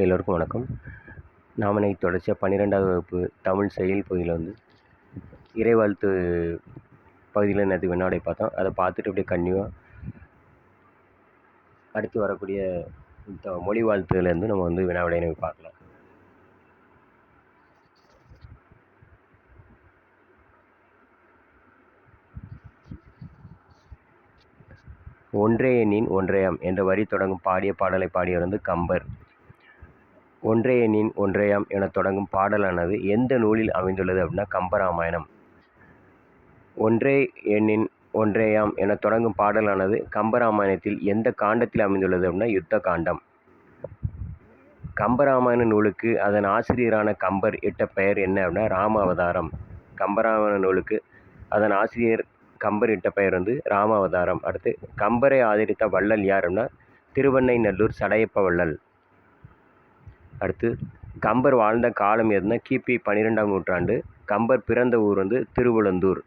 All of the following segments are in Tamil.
எல்லோருக்கும் வணக்கம். நாம் இன்னைக்கு தொடர்ச்சியாக பன்னிரெண்டாவது வகுப்பு தமிழ் செயல் பகுதியில் வந்து இறைவாழ்த்து பகுதியில் நேற்று வினாடை பார்த்தோம். அதை பார்த்துட்டு அப்படியே கன்னியூவாக அடுத்து வரக்கூடிய இந்த மொழி வாழ்த்துலேருந்து நம்ம வந்து வினாவிடையினை பார்க்கலாம். ஒன்றே எண்ணின் ஒன்றையம் என்ற வரி தொடங்கும் பாடிய பாடலை பாடியவர் வந்து கம்பர். ஒன்றே எண்ணின் ஒன்றையாம் என தொடங்கும் பாடலானது எந்த நூலில் அமைந்துள்ளது அப்படின்னா கம்பராமாயணம். ஒன்றே எண்ணின் ஒன்றேயாம் என தொடங்கும் பாடலானது கம்பராமாயணத்தில் எந்த காண்டத்தில் அமைந்துள்ளது அப்படின்னா யுத்த காண்டம். கம்பராமாயண நூலுக்கு அதன் ஆசிரியரான கம்பர் இட்ட பெயர் என்ன அப்படின்னா ராம அவதாரம் கம்பராமாயண நூலுக்கு அதன் ஆசிரியர் கம்பர் இட்ட பெயர் வந்து ராம அவதாரம் அடுத்து கம்பரை ஆதரித்த வள்ளல் யார் அப்படின்னா திருவண்ணைநல்லூர் சடையப்ப வள்ளல். அடுத்து கம்பர் வாழ்ந்த காலம் எதுனா கிபி பன்னிரெண்டாம் நூற்றாண்டு. கம்பர் பிறந்த ஊர் வந்து திருவுளந்தூர்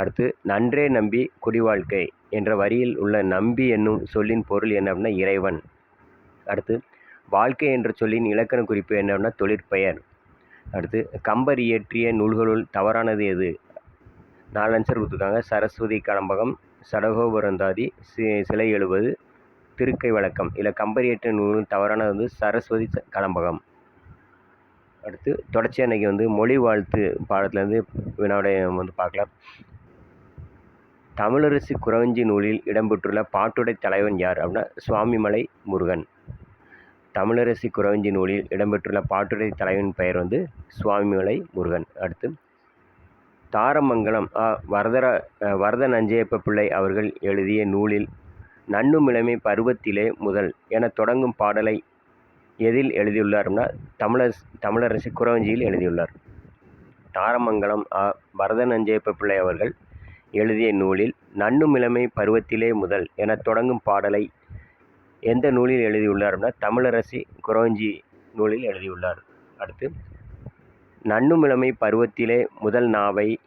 அடுத்து நன்றே நம்பி குடிவாழ்க்கை என்ற வரியில் உள்ள நம்பி என்னும் சொல்லின் பொருள் என்ன அப்படின்னா இறைவன். அடுத்து வாழ்க்கை என்ற சொல்லின் இலக்கண குறிப்பு என்ன அப்படின்னா தொழிற்பெயர். அடுத்து கம்பர் இயற்றிய நூல்களுள் தவறானது எது? நாலு ஆன்சர் கொடுத்துருக்காங்க. சரஸ்வதி கடம்பகம் சடகோபுரந்தாதி சி சிலை எழுவது திருக்கை வழக்கம். இல்லை கம்பரியற்ற நூலும் தவறானது வந்து சரஸ்வதி கலம்பகம். அடுத்து தொடர்ச்சியாக இன்றைக்கி வந்து மொழி வாழ்த்து பாடத்துலேருந்து வினாவுடைய வந்து பார்க்கலாம். தமிழரசி குறவஞ்சி நூலில் இடம்பெற்றுள்ள பாட்டுடை தலைவன் யார் அப்படின்னா சுவாமிமலை முருகன். தமிழரசி குறவஞ்சி நூலில் இடம்பெற்றுள்ள பாட்டுடை தலைவன் பெயர் வந்து சுவாமிமலை முருகன். அடுத்து தாரமங்கலம் ஆ வரதர வரத நஞ்சையப்ப பிள்ளை அவர்கள் எழுதிய நூலில் நன்னுமிழமை பருவத்திலே முதல் என தொடங்கும் பாடலை எதில் எழுதியுள்ளார்னா தமிழர் தமிழரசி குறவஞ்சியில் எழுதியுள்ளார். தாரமங்கலம் ஆ. வரத பிள்ளை அவர்கள் எழுதிய நூலில் நன்னுமிழமை பருவத்திலே முதல் என தொடங்கும் பாடலை எந்த நூலில் எழுதியுள்ளார்னா தமிழரசி குறவஞ்சி நூலில் எழுதியுள்ளார். அடுத்து நன்னுமிழமை பருவத்திலே முதல் நாவை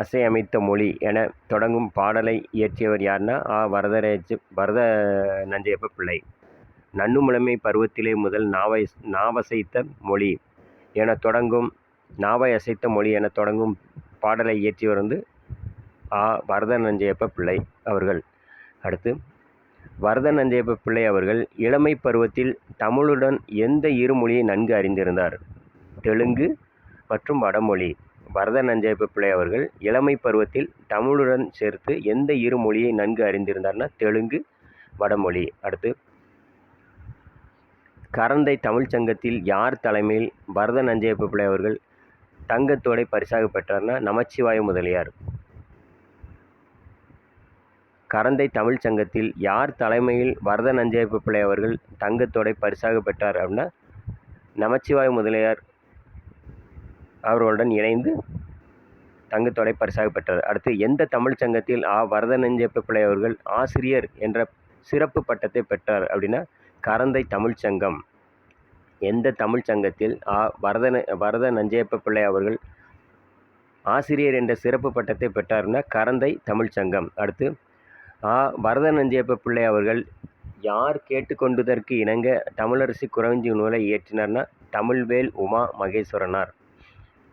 அசையமைத்த மொழி என தொடங்கும் பாடலை இயற்றியவர் யார்னா ஆ. வரதராஜ வரத நஞ்சையப்ப பிள்ளை. நன்னுமுழமை பருவத்திலே முதல் நாவை நாவசைத்த மொழி என தொடங்கும் நாவை அசைத்த மொழி என தொடங்கும் பாடலை இயற்றியவர் வந்து ஆ. வரத நஞ்சையப்ப பிள்ளை அவர்கள். அடுத்து வரத நஞ்சையப்ப பிள்ளை அவர்கள் இளமை பருவத்தில் தமிழுடன் எந்த இரு மொழியை நன்கு அறிந்திருந்தார்? தெலுங்கு மற்றும் வடமொழி. பரதநஞ்சய பிள்ளை அவர்கள் இளமை பருவத்தில் தமிழுடன் சேர்த்து எந்த இரு மொழியை நன்கு அறிந்திருந்தார்னா தெலுங்கு வடமொழி. அடுத்து கரந்தை தமிழ்ச் சங்கத்தில் யார் தலைமையில் பரத நஞ்சையப்ப பிள்ளை அவர்கள் தங்கத்தோடை பரிசாக பெற்றார்னா நமச்சிவாய முதலியார். கரந்தை தமிழ்ச் சங்கத்தில் யார் தலைமையில் வரத நஞ்சையப்ப பிள்ளை அவர்கள் தங்கத்தோடை பரிசாக பெற்றார் அப்படின்னா நமச்சிவாய முதலியார் அவர்களுடன் இணைந்து தங்கத்தோடை பரிசாக பெற்றார். அடுத்து எந்த தமிழ்ச் சங்கத்தில் ஆ. வரத நஞ்சையப்ப பிள்ளை அவர்கள் ஆசிரியர் என்ற சிறப்பு பட்டத்தை பெற்றார் அப்படின்னா கரந்தை தமிழ்ச் சங்கம். எந்த தமிழ்ச் சங்கத்தில் ஆ. வரத வரத நஞ்சையப்ப பிள்ளை அவர்கள் ஆசிரியர் என்ற சிறப்பு பட்டத்தை பெற்றார்னா கரந்தை தமிழ்ச் சங்கம். அடுத்து ஆ. வரத நஞ்சையப்ப பிள்ளை அவர்கள் யார் கேட்டுக்கொண்டதற்கு இணங்க தமிழரசி குறவஞ்சி நூலை இயற்றினார்னா தமிழ்வேல் உமா மகேஸ்வரனார்.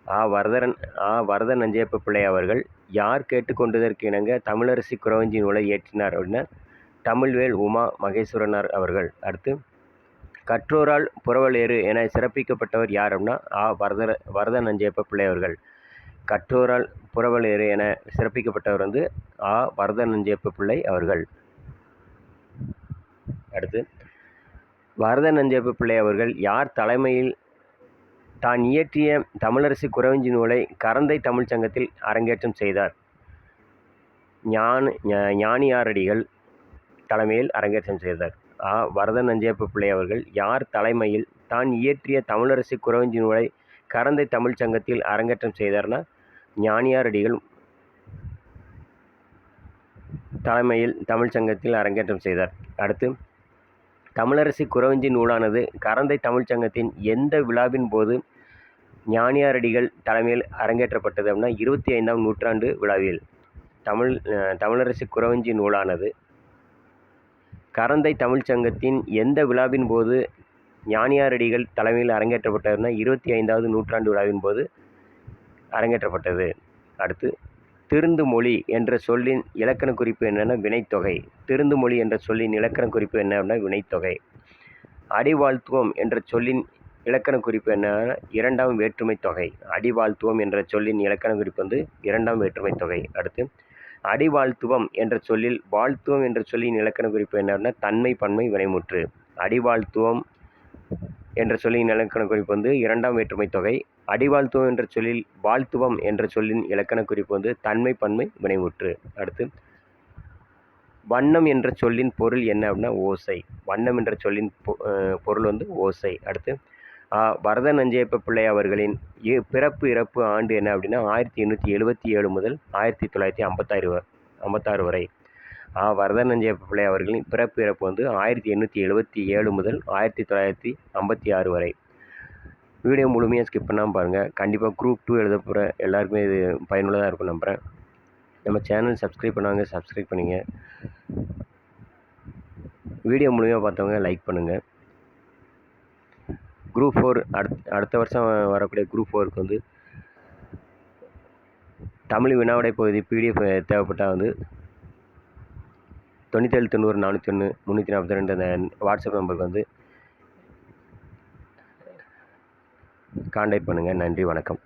ஆ வரதரன் ஆ வரத நஞ்சையப்ப பிள்ளை அவர்கள் யார் கேட்டுக்கொண்டதற்கு இணங்க தமிழரசி குறவஞ்சி நூலை இயற்றினார் அப்படின்னா தமிழ்வேல் உமா மகேஸ்வரனார் அவர்கள். அடுத்து கற்றோரால் புறவலேறு என சிறப்பிக்கப்பட்டவர் யார் அப்படின்னா ஆ வரத வரத நஞ்சையப்ப பிள்ளை அவர்கள். கற்றோரால் புறவலேறு என சிறப்பிக்கப்பட்டவர் வந்து ஆ வரத நஞ்சையப்ப பிள்ளை அவர்கள். அடுத்து வரத நஞ்சையப்ப பிள்ளை அவர்கள் யார் தலைமையில் தான் இயற்றிய தமிழரசி குறவஞ்சி நூலை கரந்தை தமிழ்ச் சங்கத்தில் அரங்கேற்றம் செய்தார். ஞான ஞானியாரடிகள் தலைமையில் அரங்கேற்றம் செய்தார். ஆ வரதன் நஞ்சையப்ப பிள்ளை அவர்கள் யார் தலைமையில் தான் இயற்றிய தமிழரசி குறவஞ்சி நூலை கரந்தை தமிழ்ச் சங்கத்தில் அரங்கேற்றம் செய்தார்னா ஞானியாரடிகள் தலைமையில் தமிழ்ச் சங்கத்தில் அரங்கேற்றம் செய்தார். அடுத்து தமிழரசி குறவஞ்சி நூலானது கரந்தை தமிழ்ச்சங்கத்தின் எந்த விழாவின் போது ஞானியாரடிகள் தலைமையில் அரங்கேற்றப்பட்டது அப்படின்னா இருபத்தி ஐந்தாம் நூற்றாண்டு விழாவில். தமிழ் தமிழரசி குறவஞ்சி நூலானது கரந்தை தமிழ்ச் சங்கத்தின் எந்த விழாவின் போது ஞானியாரடிகள் தலைமையில் அரங்கேற்றப்பட்டதுன்னா இருபத்தி ஐந்தாவது நூற்றாண்டு விழாவின் போது அரங்கேற்றப்பட்டது. அடுத்து திருந்து மொழி என்ற சொல்லின் இலக்கண குறிப்பு என்னென்னா வினைத்தொகை. திருந்து மொழி என்ற சொல்லின் இலக்கண குறிப்பு என்ன அப்படின்னா வினைத்தொகை. அடிவாழ்த்துவம் என்ற சொல்லின் இலக்கண குறிப்பு என்னன்னா இரண்டாம் வேற்றுமை தொகை. அடிவாழ்த்துவம் என்ற சொல்லின் இலக்கண குறிப்பு வந்து இரண்டாம் வேற்றுமை தொகை. அடுத்து அடிவாழ்த்துவம் என்ற சொல்லில் வாழ்த்துவம் என்ற சொல்லின் இலக்கண குறிப்பு என்னன்னா தன்மை பன்மை வினைமுற்று. அடிவாழ்த்துவம் என்ற சொல்லின் இலக்கண குறிப்பு வந்து இரண்டாம் வேற்றுமை தொகை அடிவாழ்த்துவம் என்ற சொல்லில் வாழ்த்துவம் என்ற சொல்லின் இலக்கண குறிப்பு வந்து தன்மை பன்மை வினைவுற்று. அடுத்து வண்ணம் என்ற சொல்லின் பொருள் என்ன அப்படின்னா ஓசை. வண்ணம் என்ற சொல்லின் பொ- பொருள் வந்து ஓசை. அடுத்து வரத நஞ்சையப்ப பிள்ளை அவர்களின் இ- பிறப்பு இறப்பு ஆண்டு என்ன அப்படின்னா ஆயிரத்தி எண்ணூற்றி எழுபத்தி ஏழு முதல் ஆயிரத்தி தொள்ளாயிரத்தி ஐம்பத்தாறு ஐம்பத்தாறு வரை. ஆ வரத பிள்ளை அவர்களின் பிறப்பு இறப்பு வந்து ஆயிரத்தி எண்ணூற்றி எழுபத்தி ஏழு முதல் ஆயிரத்தி தொள்ளாயிரத்தி ஐம்பத்தி ஆறு வரை. வீடியோ முழுமையாக ஸ்கிப் பண்ணாமல் பாருங்கள் கண்டிப்பாக குரூப் டூ எழுத போகிற எல்லாருக்குமே இது பயனுள்ளதாக இருக்கும் நம்புகிறேன் நம்ம சேனல் சப்ஸ்கிரைப் பண்ணாங்க சப்ஸ்கிரைப் பண்ணிங்க. வீடியோ முழுமையாக பார்த்தவங்க லைக் பண்ணுங்கள் குரூப் ஃபோர் அடுத் அடுத்த வருஷம் வரக்கூடிய குரூப் ஃபோருக்கு வந்து தமிழ் வினாவிடை பகுதி பிடிஎஃப் தேவைப்பட்டால் வந்து தொண்ணூற்றேழு தொண்ணூறு நானூற்றி ஒன்று முந்நூற்றி நாற்பத்தி ரெண்டு அந்த வாட்ஸ்அப் நம்பருக்கு வந்து காண்டாக்ட் பண்ணுங்கள் நன்றி வணக்கம்.